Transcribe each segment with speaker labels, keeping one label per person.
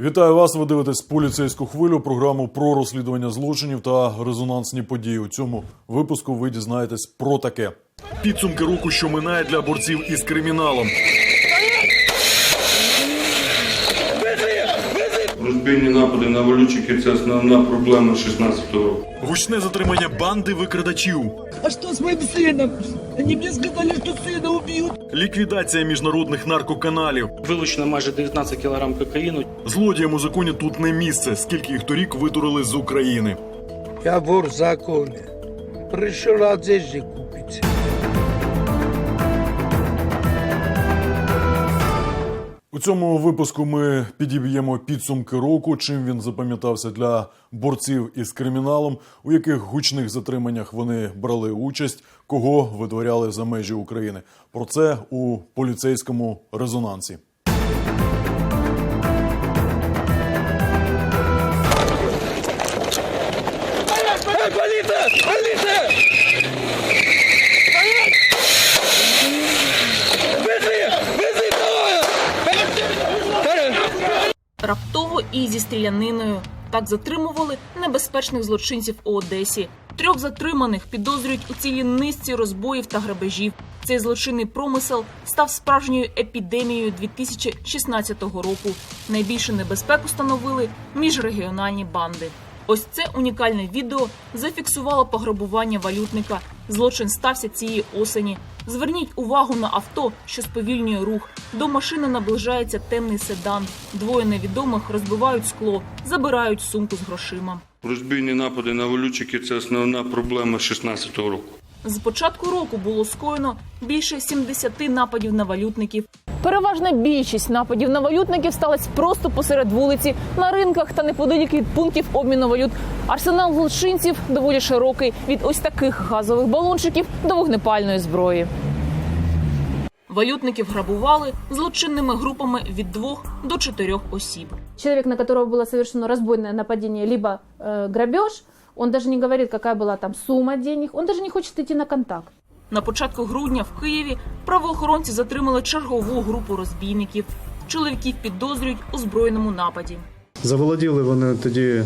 Speaker 1: Вітаю вас. Ви дивитесь поліцейську хвилю, програму про розслідування злочинів та резонансні події. У цьому випуску ви дізнаєтесь про таке. Підсумки року, що минає для борців із криміналом.
Speaker 2: Розбійні напади на валютчиків – це основна проблема 16-го року.
Speaker 1: Гучне затримання банди викрадачів.
Speaker 3: А что с моим сыном? Они мне сказали, что сына убьют.
Speaker 1: Ліквідація міжнародних наркоканалів.
Speaker 4: Вилучено майже 19 кг кокаїну.
Speaker 1: Злодіям у законі тут не місце, скільки їх торік видурили з України.
Speaker 5: Я вор в законе. Пришел одежды купить.
Speaker 1: У цьому випуску ми підіб'ємо підсумки року, чим він запам'ятався для борців із криміналом, у яких гучних затриманнях вони брали участь, кого видворяли за межі України. Про це у поліцейському резонансі.
Speaker 6: Раптово і зі стріляниною так затримували небезпечних злочинців у Одесі. Трьох затриманих підозрюють у цілій низці розбоїв та грабежів. Цей злочинний промисел став справжньою епідемією 2016 року. Найбільшу небезпеку становили міжрегіональні банди. Ось це унікальне відео зафіксувало пограбування валютника. Злочин стався цієї осені. Зверніть увагу на авто, що сповільнює рух. До машини наближається темний седан. Двоє невідомих розбивають скло, забирають сумку з грошима.
Speaker 2: Розбійні напади на валютчиків – це основна проблема 16-го року.
Speaker 6: З початку року було скоєно більше 70 нападів на валютників. Переважна більшість нападів на валютників сталася просто посеред вулиці, на ринках та неподалік від пунктів обміну валют. Арсенал злочинців доволі широкий від ось таких газових балончиків до вогнепальної зброї. Валютників грабували злочинними групами від двох до чотирьох осіб.
Speaker 7: человек, на которого было совершено разбойное нападение, либо э, грабеж, он даже не говорит, какая была там сумма денег, он даже не хочет идти на контакт.
Speaker 6: На початку грудня в Києві правоохоронці затримали чергову групу розбійників. Чоловіків підозрюють у збройному нападі.
Speaker 8: Заволоділи вони тоді е,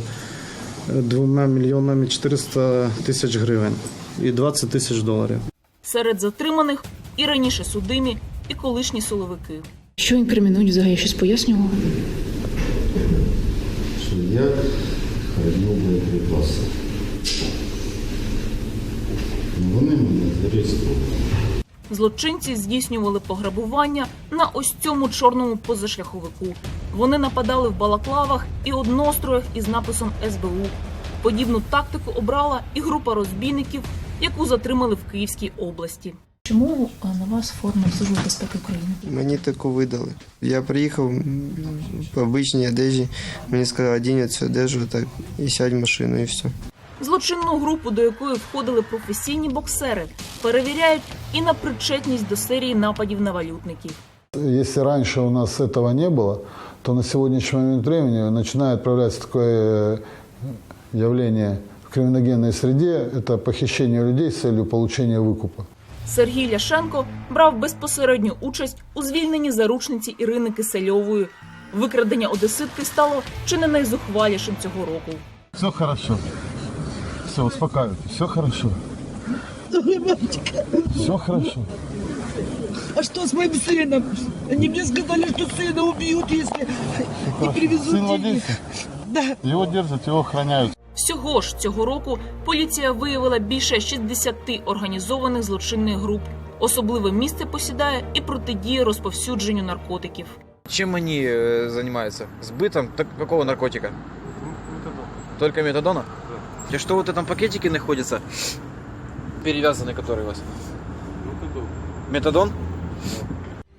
Speaker 8: двома мільйонами 400 тисяч гривень і 20 тисяч доларів.
Speaker 6: Серед затриманих і раніше судимі, і колишні силовики.
Speaker 9: Що інкримінують взагалі щось пояснював?
Speaker 10: що я хранив боєприпаси. Вони мене зареєстрували.
Speaker 6: Злочинці здійснювали пограбування на ось цьому чорному позашляховику. Вони нападали в балаклавах і одностроях із написом СБУ. Подібну тактику обрала і група розбійників, яку затримали в Київській області.
Speaker 9: Чому е, на вас форма Служби безпеки України?
Speaker 11: Мені таку видали. Я приїхав по обичній одежі, мені сказали, одінь цю одежу так, і сядь в машину, і все.
Speaker 6: Злочинну групу, до якої входили професійні боксери, перевіряють і на причетність до серії нападів на валютників.
Speaker 10: Если раньше у нас этого не было, то на сегодняшний момент времени начинает проявляться такое э, явление в криминогенной среде. Это похищение людей с целью получения выкупа.
Speaker 6: Сергій Ляшенко брав безпосередню участь у звільненні заручниці Ірини Кисельової. Викрадення одеситки стало чи не найзухвалішим цього року.
Speaker 10: Все хорошо. Все, успокаивайтесь. Все хорошо. Все хорошо.
Speaker 3: А что с моим сыном? Они мне сказали, что сына убьют, если не привезут
Speaker 10: Сын в
Speaker 3: денег.
Speaker 10: Одессе?
Speaker 3: Да.
Speaker 10: Его держат, его охраняют.
Speaker 6: Всього ж цього року поліція виявила більше 60 організованих злочинних груп. Особливе місце посідає і протидія розповсюдженню наркотиків.
Speaker 12: Чем они э, занимаются? Сбытом так, какого наркотика? Только метадона? Да. И что вот в этом пакетике находится? Перевязанный который у вас? Метадон.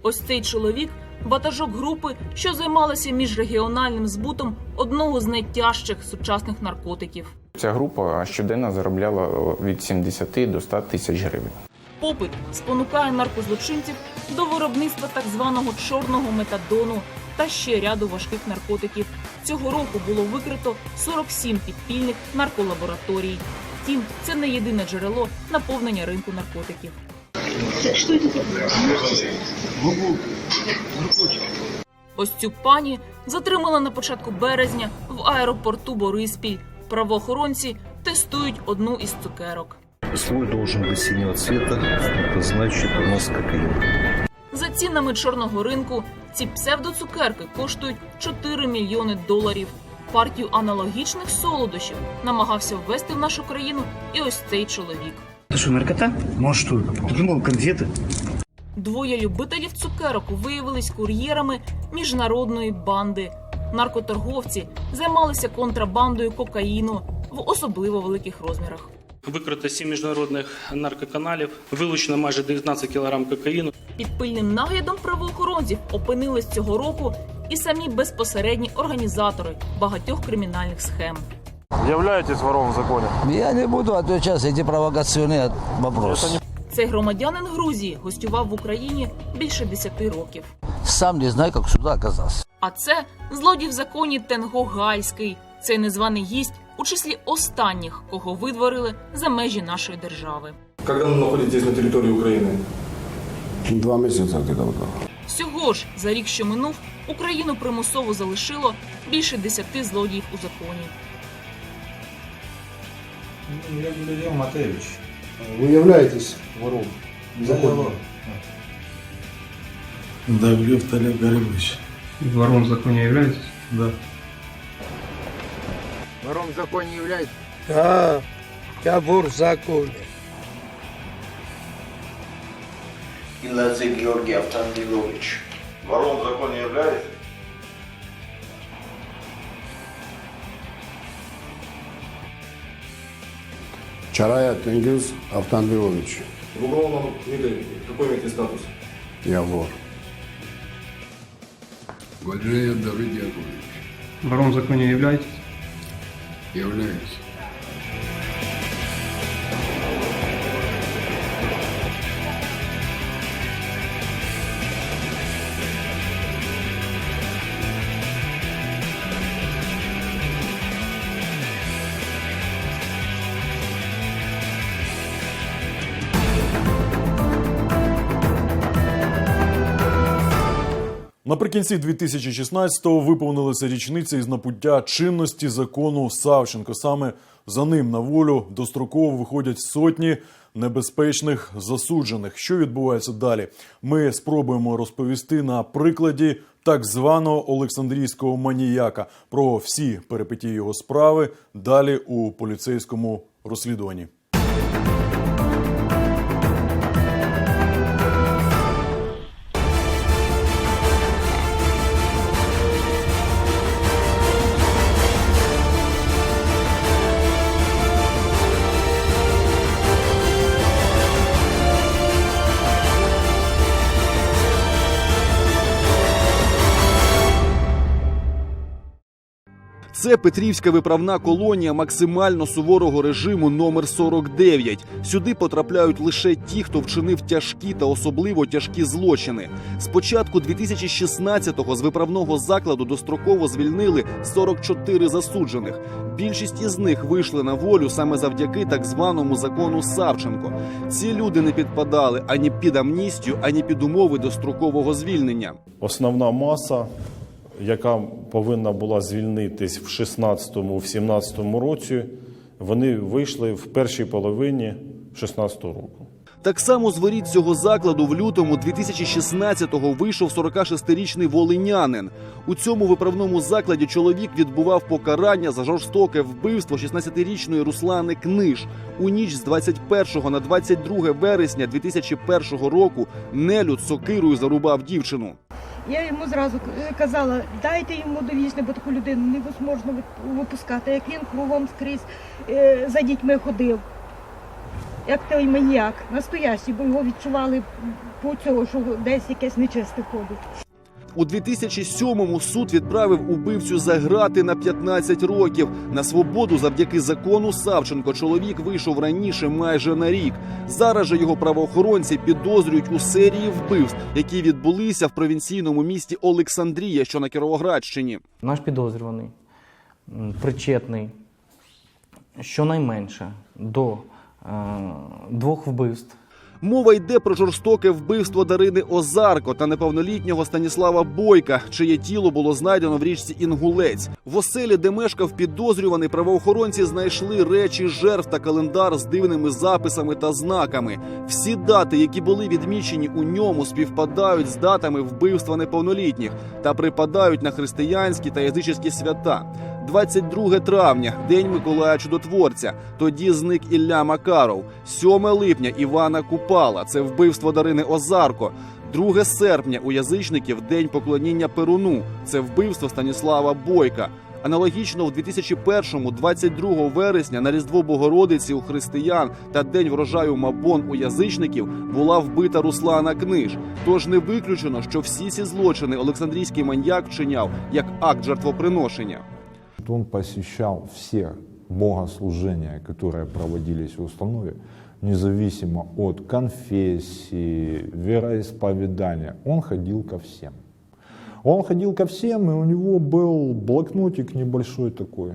Speaker 6: Ось цей чоловік ватажок групи, що займалася міжрегіональним збутом одного з найтяжчих сучасних наркотиків.
Speaker 13: Ця група щоденно заробляла від 70 до 100 тисяч гривень.
Speaker 6: Попит спонукає наркозлочинців до виробництва так званого чорного метадону та ще ряду важких наркотиків. Цього року було викрито 47 підпільних нарколабораторій. Втім, це не єдине джерело наповнення ринку наркотиків. Ось цю пані затримали на початку березня в аеропорту Бориспіль. Правоохоронці тестують одну із цукерок.
Speaker 14: Слой должен быть синего цвета, это значит у нас кокаин.
Speaker 6: За цінами чорного ринку ці псевдоцукерки коштують 4 мільйони доларів. Партію аналогічних солодощів намагався ввести в нашу країну і ось цей чоловік.
Speaker 14: Это что, наркота? Ну а что это? Ты думал, конфеты?
Speaker 6: Двоє любителів цукерок виявились кур'єрами міжнародної банди. Наркоторговці займалися контрабандою кокаїну в особливо великих розмірах.
Speaker 4: Викрито сім міжнародних наркоканалів, вилучено майже 19 кг кокаїну.
Speaker 6: Під пильним наглядом правоохоронців опинились цього року і самі безпосередні організатори багатьох кримінальних схем.
Speaker 15: Являетесь вором в законе?
Speaker 16: Я не буду отвечать за эти провокационные вопросы.
Speaker 6: Цей громадянин Грузії гостював в Україні більше 10 років.
Speaker 16: Сам не знаю, как сюда оказался.
Speaker 6: А це злодій в законі Тенго Гальський. Цей незваний гість у числі останніх, кого видворили за межі нашої держави.
Speaker 15: Когда вы находитесь на территории Украины?
Speaker 10: Два месяца где-то вот.
Speaker 6: Всього ж за рік, що минув, Україну примусово залишило більше десяти злодіїв у законі.
Speaker 17: Я Валерий Матевич.
Speaker 10: Вы являетесь вором в законе?
Speaker 17: Давлев Талек Гарибович.
Speaker 15: Вором в законе являетесь?
Speaker 17: Да.
Speaker 5: Вором в законе является? Да, я вор в законе.
Speaker 14: Иладзе Георгий Автандилович.
Speaker 15: Вором в законе являетесь?
Speaker 10: Чарая Тенгиз Автандилович.
Speaker 15: В уголовном виде какой имеете статус?
Speaker 10: Я вор.
Speaker 17: Валерий Давид Яковлевич.
Speaker 15: Вором в законе являетесь?
Speaker 17: You're.
Speaker 1: Наприкінці 2016-го виповнилися річниці із набуття чинності закону Савченко. Саме за ним на волю достроково виходять сотні небезпечних засуджених. Що відбувається далі? Ми спробуємо розповісти на прикладі так званого Олександрійського маніяка про всі перипетії його справи далі у поліцейському розслідуванні.
Speaker 18: Це Петрівська виправна колонія максимально суворого режиму номер 49. Сюди потрапляють лише ті, хто вчинив тяжкі та особливо тяжкі злочини. З початку 2016-го з виправного закладу достроково звільнили 44 засуджених. Більшість із них вийшли на волю саме завдяки так званому закону Савченко. Ці люди не підпадали ані під амністію, ані під умови дострокового звільнення.
Speaker 19: Основна маса, яка повинна була звільнитись в 16-му, в 17-му році, вони вийшли в першій половині 16-го року.
Speaker 18: Так само з воріт цього закладу в лютому 2016-го вийшов 46-річний волинянин. У цьому виправному закладі чоловік відбував покарання за жорстоке вбивство 16-річної Руслани Книж. У ніч з 21 на 22 вересня 2001 року нелюд сокирою зарубав дівчину.
Speaker 20: Я йому зразу казала, дайте йому довічне, бо таку людину невозможно вип- випускати. Як він кругом скрізь е, за дітьми ходив, як той маніяк, настоящий, бо його відчували по цього, що десь якесь нечисте ходить.
Speaker 18: У 2007-му суд відправив убивцю за грати на 15 років. На свободу завдяки закону Савченко чоловік вийшов раніше майже на рік. Зараз же його правоохоронці підозрюють у серії вбивств, які відбулися в провінційному місті Олександрія, що на Кіровоградщині.
Speaker 21: Наш підозрюваний причетний щонайменше до е, двох вбивств.
Speaker 18: Мова йде про жорстоке вбивство Дарини Озарко та неповнолітнього Станіслава Бойка, чиє тіло було знайдено в річці Інгулець. В оселі, де мешкав підозрюваний, правоохоронці знайшли речі жертв та календар з дивними записами та знаками. Всі дати, які були відмічені у ньому, співпадають з датами вбивства неповнолітніх та припадають на християнські та язичницькі свята. 22 травня, день Миколая Чудотворця. Тоді зник Ілля Макаров. 7 липня Івана Купала. Це вбивство Дарини Озарко. 2 серпня у язичників день поклоніння Перуну. Це вбивство Станіслава Бойка. Аналогічно в 2001-му, 22 вересня на Різдво Богородиці у християн та День врожаю Мабон у язичників була вбита Руслана Книж. Тож не виключено, що всі ці злочини Олександрійський маньяк вчиняв як акт жертвоприношення.
Speaker 22: Он посещал все богослужения, которые проводились в установе, независимо от конфессии, вероисповедания. Он ходил ко всем. Он ходил ко всем, и у него был блокнотик небольшой такой,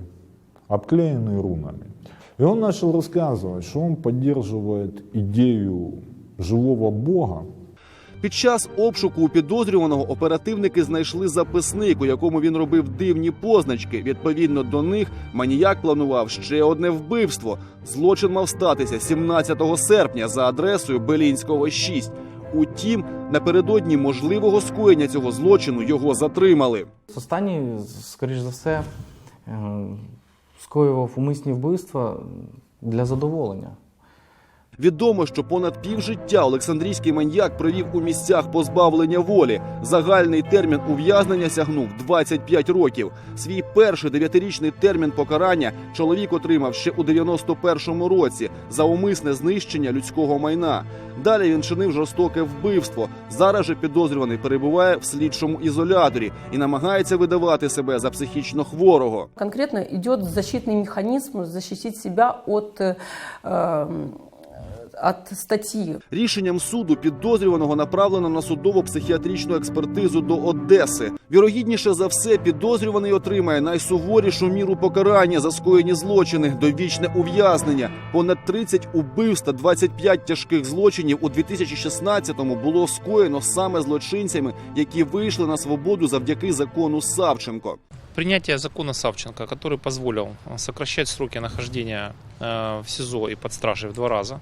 Speaker 22: обклеенный рунами. И он начал рассказывать, что он поддерживает идею живого Бога,
Speaker 18: Під час обшуку у підозрюваного оперативники знайшли записник, у якому він робив дивні позначки. Відповідно до них маніяк планував ще одне вбивство. Злочин мав статися 17 серпня за адресою Белінського 6. Утім, напередодні можливого скоєння цього злочину його затримали.
Speaker 21: Останній, скоріш за все, е, скоював умисні вбивства для задоволення.
Speaker 18: Відомо, що понад півжиття Олександрійський маньяк провів у місцях позбавлення волі. Загальний термін ув'язнення сягнув 25 років. Свій перший дев'ятирічний термін покарання чоловік отримав ще у 91-му році за умисне знищення людського майна. Далі він чинив жорстоке вбивство. Зараз же підозрюваний перебуває в слідчому ізоляторі і намагається видавати себе за психічно хворого.
Speaker 23: Конкретно идет защитный механизм защитить себя от, э, э, от статьи.
Speaker 18: Рішенням суду підозрюваного направлено на судово-психіатричну експертизу до Одеси. Вірогідніше за все, підозрюваний отримає найсуворішу міру покарання за скоєні злочини, довічне ув'язнення. Понад 30 убивств та 25 тяжких злочинів у 2016-му було скоєно саме злочинцями, які вийшли на свободу завдяки закону Савченко.
Speaker 4: Принятие закона Савченко, который позволил э, сокращать сроки нахождения э, в СИЗО и под стражей в два раза, э,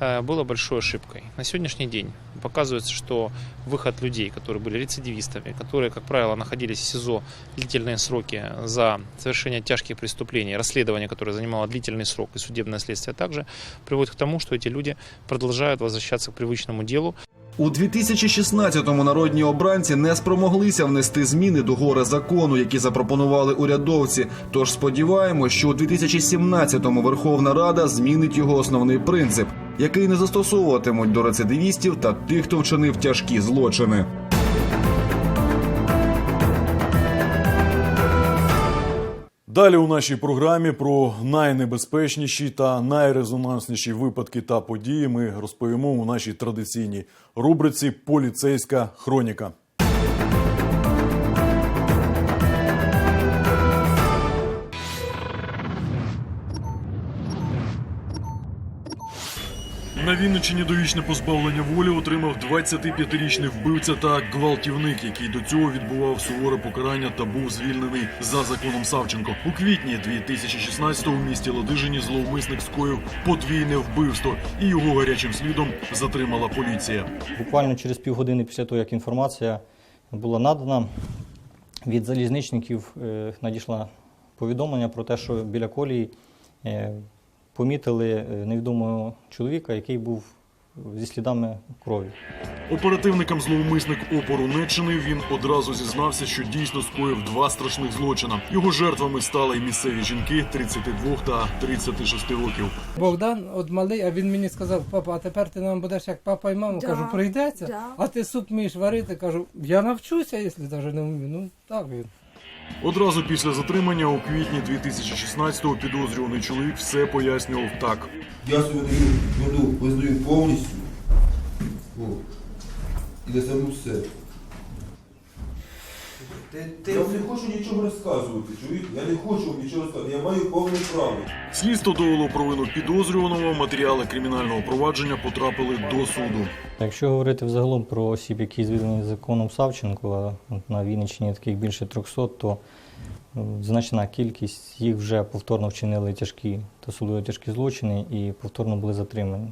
Speaker 4: было большой ошибкой. На сегодняшний день показывается, что выход людей, которые были рецидивистами, которые, как правило, находились в СИЗО длительные сроки за совершение тяжких преступлений, расследование, которое занимало длительный срок, и судебное следствие также, приводит к тому, что эти люди продолжают возвращаться к привычному делу,
Speaker 18: У 2016-му народні обранці не спромоглися внести зміни до гори закону, які запропонували урядовці. Тож сподіваємось, що у 2017-му Верховна Рада змінить його основний принцип, який не застосовуватимуть до рецидивістів та тих, хто вчинив тяжкі злочини.
Speaker 1: Далі у нашій програмі про найнебезпечніші та найрезонансніші випадки та події ми розповімо у нашій традиційній рубриці Поліцейська хроніка. На Вінниччині довічне позбавлення волі отримав 25-річний вбивця та гвалтівник, який до цього відбував суворе покарання та був звільнений за законом Савченко. У квітні 2016-го в місті Ладижині зловмисник скоїв подвійне вбивство, і його гарячим слідом затримала поліція.
Speaker 24: Буквально через півгодини після того, як інформація була надана, від залізничників е, надійшло повідомлення про те, що біля колії е, помітили е, невідомого чоловіка, який був зі слідами крові.
Speaker 1: Оперативникам зловмисник опору не чинив. Він одразу зізнався, що дійсно скоїв два страшних злочина. Його жертвами стали й місцеві жінки 32 та 36 років.
Speaker 5: Богдан от малий, а він мені сказав, папа, а тепер ти нам будеш як папа і мама.
Speaker 3: Да,
Speaker 5: Кажу, прийдеться,
Speaker 3: да.
Speaker 5: а ти суп вмієш варити. Кажу, я навчуся, якщо навіть не вмію. Ну так він.
Speaker 1: Одразу після затримання у квітні 2016-го підозрюваний чоловік все пояснював так.
Speaker 25: Я свою воду визнаю повністю. О. І доставлю все. Я вам не хочу нічого розказувати, чуєте? Я не хочу нічого розказувати, я маю повне право.
Speaker 1: Слідство довело провину підозрюваного. Матеріали кримінального провадження потрапили до суду.
Speaker 24: Якщо говорити взагалом про осіб, які звільнені законом Савченко, а на Вінниччині таких більше 300, то значна кількість їх вже повторно вчинили тяжкі та судові тяжкі злочини і повторно були затримані.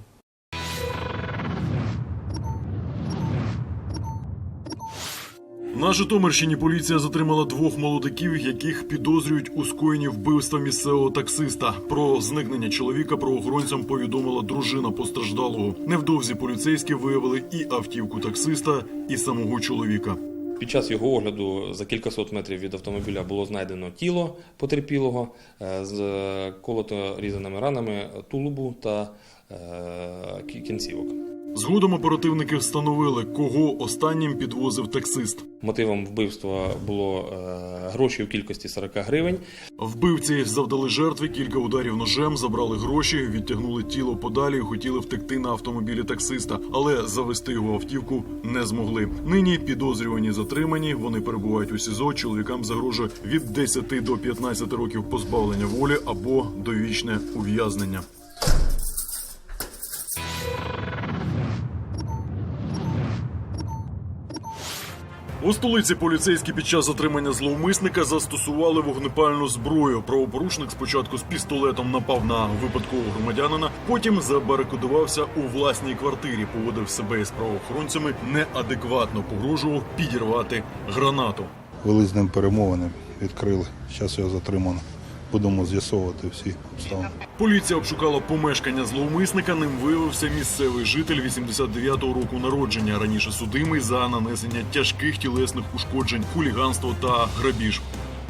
Speaker 1: На Житомирщині поліція затримала двох молодиків, яких підозрюють у скоєнні вбивства місцевого таксиста. Про зникнення чоловіка правоохоронцям повідомила дружина постраждалого. Невдовзі поліцейські виявили і автівку таксиста, і самого чоловіка.
Speaker 26: Під час його огляду за кількасот метрів від автомобіля було знайдено тіло потерпілого е, з колото різаними ранами тулубу та е, кінцівок.
Speaker 1: Згодом оперативники встановили, кого останнім підвозив таксист.
Speaker 26: Мотивом вбивства було е, гроші у кількості 40 гривень.
Speaker 1: Вбивці завдали жертві кілька ударів ножем, забрали гроші, відтягнули тіло подалі і хотіли втекти на автомобілі таксиста, але завести його автівку не змогли. Нині підозрювані затримані. Вони перебувають у СІЗО. Чоловікам загрожує від 10 до 15 років позбавлення волі або довічне ув'язнення. У столиці поліцейські під час затримання зловмисника застосували вогнепальну зброю. Правопорушник спочатку з пістолетом напав на випадкового громадянина, потім забарикодувався у власній квартирі, поводив себе із правоохоронцями, неадекватно погрожував підірвати гранату.
Speaker 27: Вели з ним перемовини, відкрили. Зараз його затримано. Будемо з'ясовувати всі обставини.
Speaker 1: Поліція обшукала помешкання зловмисника. Ним виявився місцевий житель 89-го року народження. Раніше судимий за нанесення тяжких тілесних ушкоджень, хуліганство та грабіж.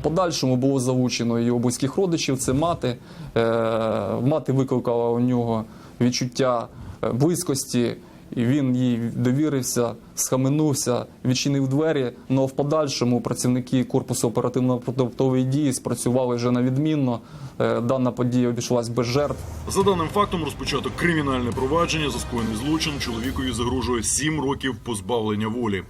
Speaker 28: Подальшому було залучено його близьких родичів. Це мати. Е, Мати викликала у нього відчуття е, близькості, і він їй довірився, схаменувся, відчинив двері. Ну а в подальшому працівники корпусу оперативно-продуктової дії спрацювали вже на відмінно. Е, Дана подія обійшлась без жертв.
Speaker 1: За даним фактом розпочато кримінальне провадження за скоєний злочин. Чоловікові загрожує 7 років позбавлення волі.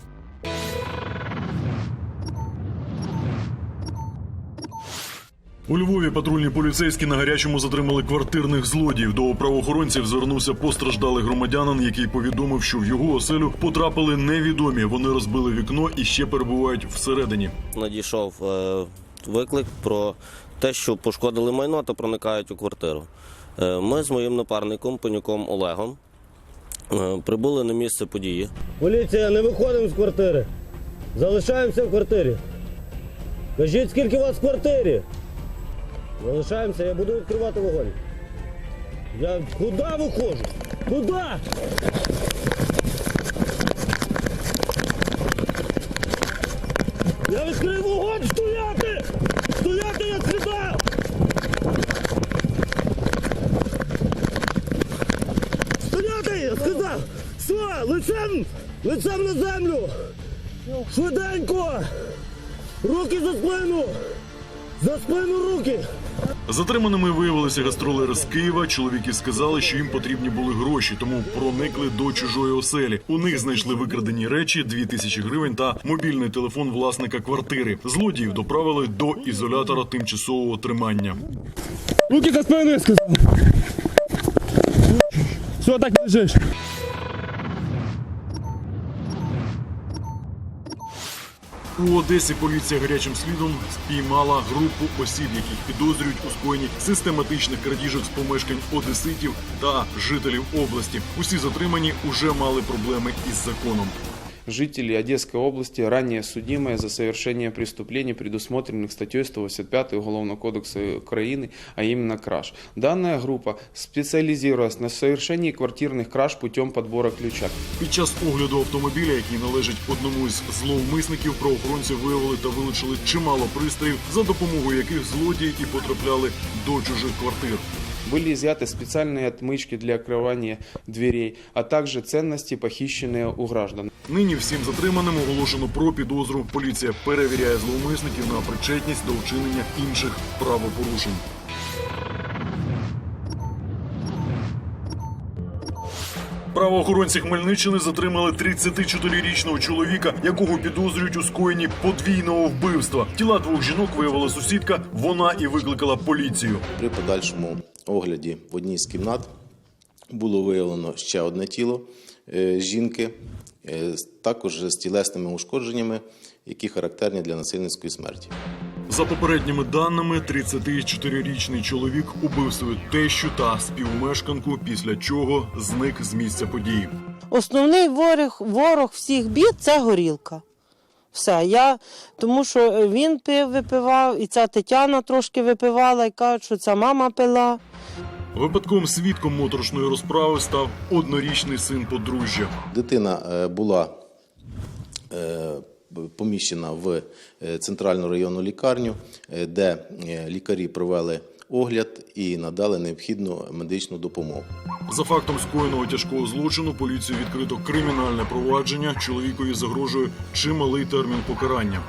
Speaker 1: У Львові патрульні поліцейські на гарячому затримали квартирних злодіїв. До правоохоронців звернувся постраждалий громадянин, який повідомив, що в його оселю потрапили невідомі. Вони розбили вікно і ще перебувають всередині.
Speaker 29: надійшов е, виклик про те, що пошкодили майно та проникають у квартиру. Е, Ми з моїм напарником, панюком Олегом, е, прибули на місце події.
Speaker 30: Поліція, не виходимо з квартири. Залишаємося в квартирі. Кажіть, скільки у вас в квартирі? Залишаємося, я буду відкривати вогонь. Я куди виходжу? Куди? Я відкрив вогонь! Стояти! Стояти, я сказав! Стояти, я сказав! Все, лицем, лицем на землю! Швиденько! Руки за спину! За спину руки!
Speaker 1: Затриманими виявилися гастролери з Києва. Чоловіки сказали, що їм потрібні були гроші, тому проникли до чужої оселі. У них знайшли викрадені речі, дві тисячі гривень та мобільний телефон власника квартири. Злодіїв доправили до ізолятора тимчасового тримання.
Speaker 30: Руки за спину, я сказав! Все, так лежиш!
Speaker 1: У Одесі поліція гарячим слідом спіймала групу осіб, яких підозрюють у скоєнні систематичних крадіжок з помешкань одеситів та жителів області. Усі затримані уже мали проблеми із законом
Speaker 31: жители Одесской области, ранее судимые за совершение преступлений, предусмотренных статьей 185 Уголовного кодекса Украины, а именно краж. Данная группа специализируясь на совершении квартирных краж путем подбора ключа.
Speaker 1: Під час огляду автомобіля, який належить одному із зловмисників, правоохоронці виявили та вилучили чимало пристроїв, за допомогою яких злодії і потрапляли до чужих квартир.
Speaker 31: Были изъяты специальные отмычки для открывания дверей, а также ценности, похищенные у граждан.
Speaker 1: Нині всім затриманим оголошено про підозру. Поліція перевіряє зловмисників на причетність до вчинення інших правопорушень. Правоохоронці Хмельниччини затримали 34-річного чоловіка, якого підозрюють у скоєнні подвійного вбивства. Тіла двох жінок виявила сусідка. Вона і викликала поліцію.
Speaker 32: При подальшому огляді в одній з кімнат було виявлено ще одне тіло е, жінки, е, також з тілесними ушкодженнями, які характерні для насильницької смерті.
Speaker 1: За попередніми даними, 34-річний чоловік убив свою тещу та співмешканку, після чого зник з місця події.
Speaker 33: Основний ворог, ворог всіх бід це горілка. Все, я, тому що він пив, випивав, і ця Тетяна трошки випивала, і кажуть, що ця мама пила.
Speaker 1: Випадковим свідком моторошної розправи став однорічний син подружжя.
Speaker 32: Дитина е, була е, поміщена в е, центральну районну лікарню, е, де е, лікарі провели огляд і надали необхідну медичну допомогу.
Speaker 1: За фактом скоєного тяжкого злочину поліцію відкрито кримінальне провадження. Чоловікові загрожує чималий термін покарання.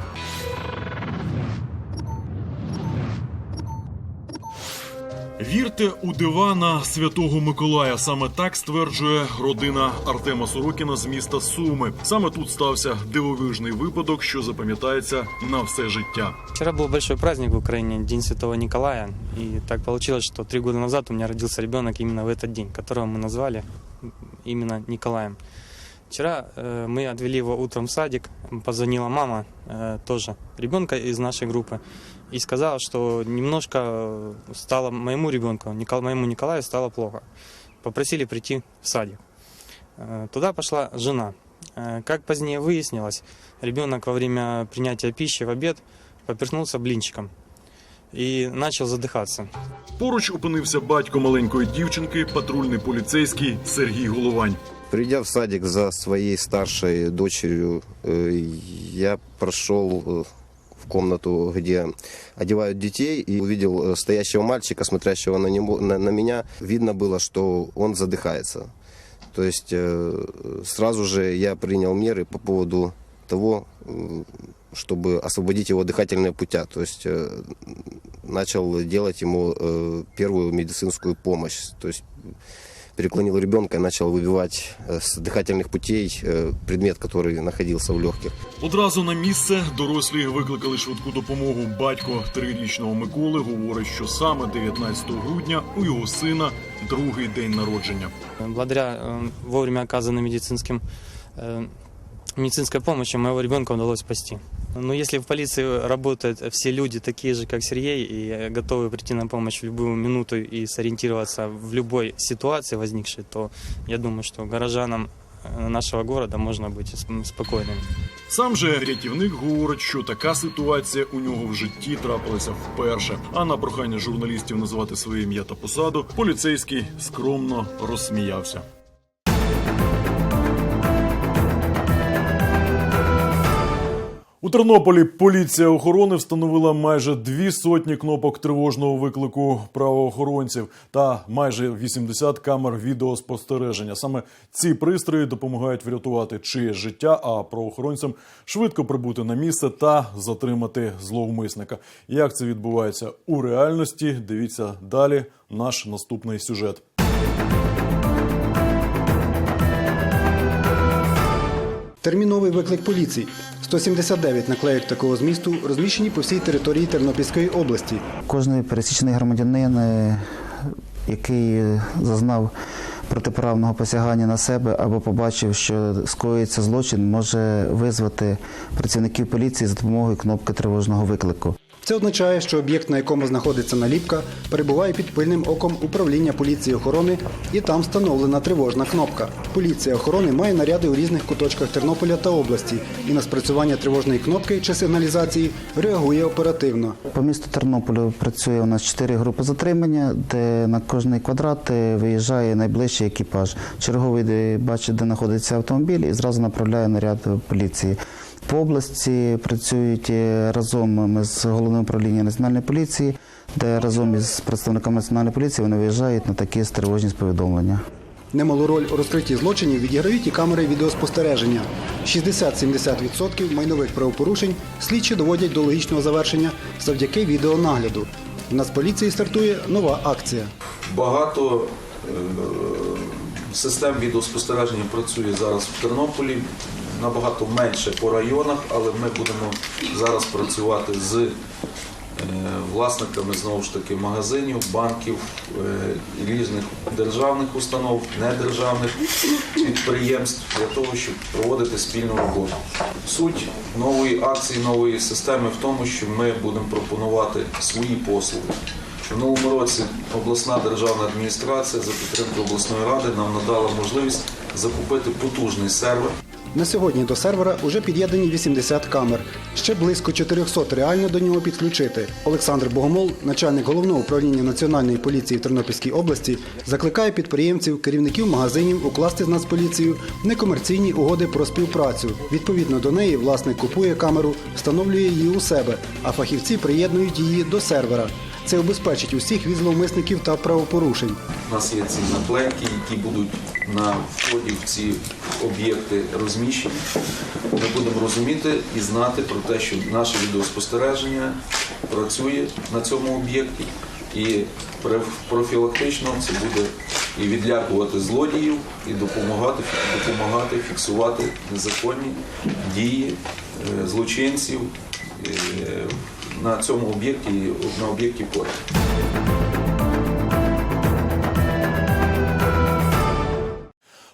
Speaker 1: Вірте у дива на святого Миколая. Саме так стверджує родина Артема Сорокіна з міста Суми. Саме тут стався дивовижний випадок, що запам'ятається на все життя.
Speaker 34: Вчера был большой праздник в Украине, День Святого Николая. И так получилось, что три года назад у меня родился ребенок именно в этот день, которого мы назвали именно Николаем. Вчера э, мы отвели его утром в садик, позвонила мама э, тоже ребенка из нашей группы и сказала, что немножко э, стало моему ребенку, Никол- моему Николаю стало плохо. Попросили прийти в садик. Э, Туда пошла жена. Э, Как позднее выяснилось, ребенок во время принятия пищи в обед поперхнулся блинчиком и начал задыхаться.
Speaker 1: Поруч опинився батько маленької дівчинки, патрульний поліцейський Сергій Головань.
Speaker 35: Придя в садик за своей старшей дочерью, э, я прошел э, в комнату, где одевают детей, и увидел э, стоящего мальчика, смотрящего на, него, на, на меня. Видно было, что он задыхается. То есть э, сразу же я принял меры по поводу того, чтобы освободить его дыхательные путя. То есть э, начал делать ему первую медицинскую помощь. То есть переклонил ребенка и начал выбивать э, с дыхательных путей э, предмет, который находился в легких.
Speaker 1: Одразу на місце дорослі викликали швидку допомогу. Батько трирічного Миколи говорить, що саме 19 грудня у його сина другий день народження.
Speaker 34: Благодаря э, вовремя оказанной медицинским, э, медицинской помощи моего ребенка удалось спасти. Но если в полиции работают все люди такие же, как Сергей, и э, готовы прийти на помощь в любую минуту и сориентироваться в любой ситуации возникшей, то я думаю, что горожанам э, нашего города можно быть сп- спокойными.
Speaker 1: Сам же рятівник говорить, що така ситуація у нього в житті трапилася вперше. А на прохання журналістів назвати своє ім'я та посаду, поліцейський скромно розсміявся. У Тернополі поліція охорони встановила майже дві сотні кнопок тривожного виклику правоохоронців та майже 80 камер відеоспостереження. Саме ці пристрої допомагають врятувати чиєсь життя, а правоохоронцям швидко прибути на місце та затримати зловмисника. Як це відбувається у реальності? Дивіться далі. Наш наступний сюжет.
Speaker 36: Терміновий виклик поліції. 179 наклеїк такого змісту розміщені по всій території Тернопільської області.
Speaker 37: Кожний пересічний громадянин, е, який зазнав протиправного посягання на себе або побачив, що скоїться злочин, може визвати працівників поліції за допомогою кнопки тривожного виклику.
Speaker 36: Це означає, що об'єкт, на якому знаходиться наліпка, перебуває під пильним оком управління поліції охорони, і там встановлена тривожна кнопка. Поліція охорони має наряди у різних куточках Тернополя та області, і на спрацювання тривожної кнопки чи сигналізації реагує оперативно.
Speaker 37: По місту Тернополю працює у нас чотири групи затримання, де на кожний квадрат е, виїжджає найближчий екіпаж. Черговий бачить, де знаходиться автомобіль, і зразу направляє наряд поліції. По області працюють е, разом ми з головним управлінням національної поліції, де разом із представниками національної поліції вони виїжджають на такі тривожні повідомлення.
Speaker 36: Немалу роль у розкритті злочинів відіграють і камери відеоспостереження. 60-70% майнових правопорушень слідчі доводять до логічного завершення завдяки відеонагляду. В Нацполіції стартує нова акція.
Speaker 25: Багато е,
Speaker 38: систем відеоспостереження працює зараз в Тернополі. Набагато менше по районах, але ми будемо зараз працювати з е, власниками знову ж таки магазинів, банків, е, різних державних установ, недержавних підприємств для того, щоб проводити спільну роботу. Суть нової акції, нової системи в тому, що ми будемо пропонувати свої послуги. В минулому році обласна державна адміністрація за підтримки обласної ради нам надала можливість закупити потужний сервер.
Speaker 36: На сьогодні до сервера вже під'єднані 80 камер. Ще близько 400 реально до нього підключити. Олександр Богомол, начальник головного управління Національної поліції в Тернопільській області, закликає підприємців, керівників магазинів укласти з Нацполіцією некомерційні угоди про співпрацю. Відповідно до неї, власник купує камеру, встановлює її у себе, а фахівці приєднують її до сервера. Це обезпечить усіх від зловмисників та правопорушень.
Speaker 38: У нас є ці наклейки, які будуть на вході в ці об'єкти розміщені. Ми будемо розуміти і знати про те, що наше відеоспостереження працює на цьому об'єкті, і профілактично це буде і відлякувати злодіїв, і допомагати, допомагати фіксувати незаконні дії е, злочинців е, на цьому об'єкті на об'єкті поряд.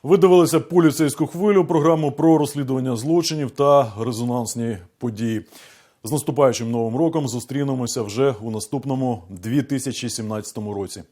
Speaker 1: Ви поліцейську хвилю, програму про розслідування злочинів та резонансні події. З наступаючим новим роком зустрінемося вже у наступному 2017 році.